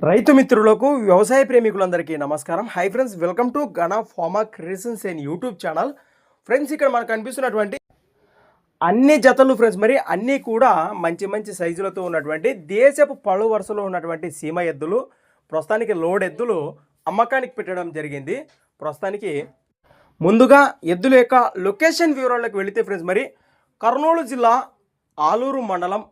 రైతు మిత్రులకు వ్యవసాయ ప్రేమికులందరికీ నమస్కారం. Hi friends welcome to Gana farmer creations and YouTube channel friends ఇక్కడ మనకు కనిపిస్తున్నటువంటి అన్ని జతలు ఫ్రెండ్స్ మరి అన్నీ కూడా మంచి మంచి సైజులతో ఉన్నటువంటి దేశపు పలు వరుసలో ఉన్నటువంటి సీమ ఎద్దులు ప్రస్తుతానికి లోడ్ ఎద్దులు అమ్మకానికి పెట్టడం జరిగింది. ప్రస్తుతానికి ముందుగా ఎద్దుల యొక్క లొకేషన్ వివరాలకు వెళితే ఫ్రెండ్స్ మరి కర్నూలు జిల్లా ఆలూరు మండలం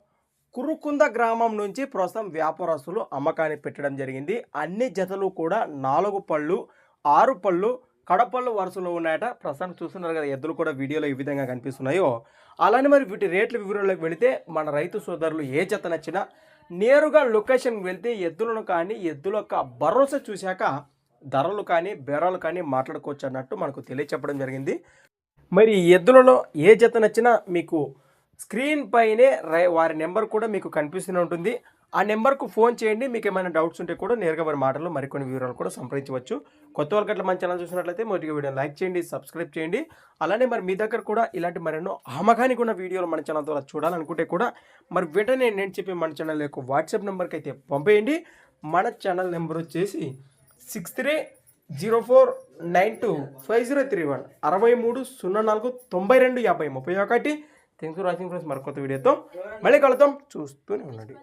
కురుకుంద గ్రామం నుంచి ప్రస్తుతం వ్యాపారస్తులు అమ్మకాన్ని పెట్టడం జరిగింది. అన్ని జతలు కూడా నాలుగు పళ్ళు ఆరు పళ్ళు కడపళ్ళు వరుసలో ఉన్నాయట. ప్రస్తుతం చూస్తున్నారు కదా ఎద్దులు కూడా వీడియోలో ఈ విధంగా కనిపిస్తున్నాయో. అలానే మరి వీటి రేట్ల వివరాలకు వెళితే మన రైతు సోదరులు ఏ జత నచ్చినా నేరుగా లొకేషన్కి వెళ్తే ఎద్దులను కానీ ఎద్దుల యొక్క భరోసా చూశాక ధరలు కానీ బేరాలు కానీ మాట్లాడుకోవచ్చు అన్నట్టు మనకు తెలియచెప్పడం జరిగింది. మరి ఎద్దులలో ఏ జత నచ్చినా మీకు స్క్రీన్ పైనే వారి నెంబర్ కూడా మీకు కనిపిస్తూనే ఉంటుంది. ఆ నెంబర్కు ఫోన్ చేయండి. మీకు ఏమైనా డౌట్స్ ఉంటే కూడా నేరుగా వారి మాటలు మరికొన్ని వివరాలు కూడా సంప్రదించవచ్చు. కొత్త వాళ్ళకి అట్లా మన ఛానల్ చూసినట్లయితే మొదటిగా వీడియో లైక్ చేయండి సబ్స్క్రైబ్ చేయండి. అలానే మరి మీ దగ్గర కూడా ఇలాంటి మరెన్నో అమ్మకానికి ఉన్న వీడియోలు మన ఛానల్ ద్వారా చూడాలనుకుంటే కూడా మరి వెంటనే నేను చెప్పే మన ఛానల్ యొక్క వాట్సాప్ నెంబర్కి అయితే పంపేయండి. మన ఛానల్ నెంబర్ వచ్చేసి six three zero four nine two five zero three one అరవై మూడు సున్నా నాలుగు తొంభై రెండు యాభై ముప్పై ఒకటి. థ్యాంక్స్ ఫర్ వాచింగ్ ఫ్రెండ్స్ మరొక వీడియోతో మళ్ళీ కలుద్దాం. చూస్తూనే ఉండండి.